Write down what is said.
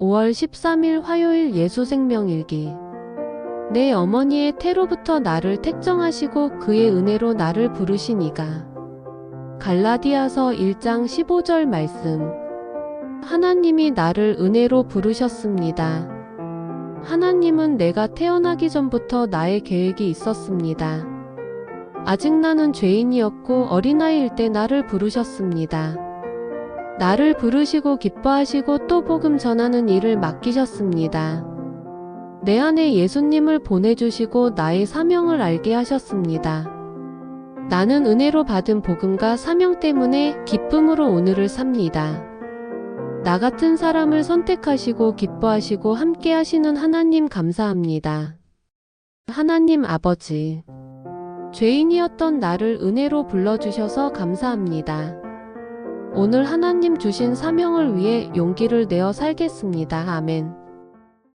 5월 13일 화요일 예수생명일기. 내 어머니의 태로부터 나를 택정하시고 그의 은혜로 나를 부르시니가. 갈라디아서 1장 15절 말씀. 하나님이 나를 은혜로 부르셨습니다. 하나님은 내가 태어나기 전부터 나의 계획이 있었습니다. 아직 나는 죄인이었고 어린아이일 때 나를 부르셨습니다. 나를 부르시고 기뻐하시고 또 복음 전하는 일을 맡기셨습니다. 내 안에 예수님을 보내주시고 나의 사명을 알게 하셨습니다. 나는 은혜로 받은 복음과 사명 때문에 기쁨으로 오늘을 삽니다. 나 같은 사람을 선택하시고 기뻐하시고 함께 하시는 하나님 감사합니다. 하나님 아버지. 죄인이었던 나를 은혜로 불러주셔서 감사합니다. 오늘 하나님 주신 사명을 위해 용기를 내어 살겠습니다. 아멘.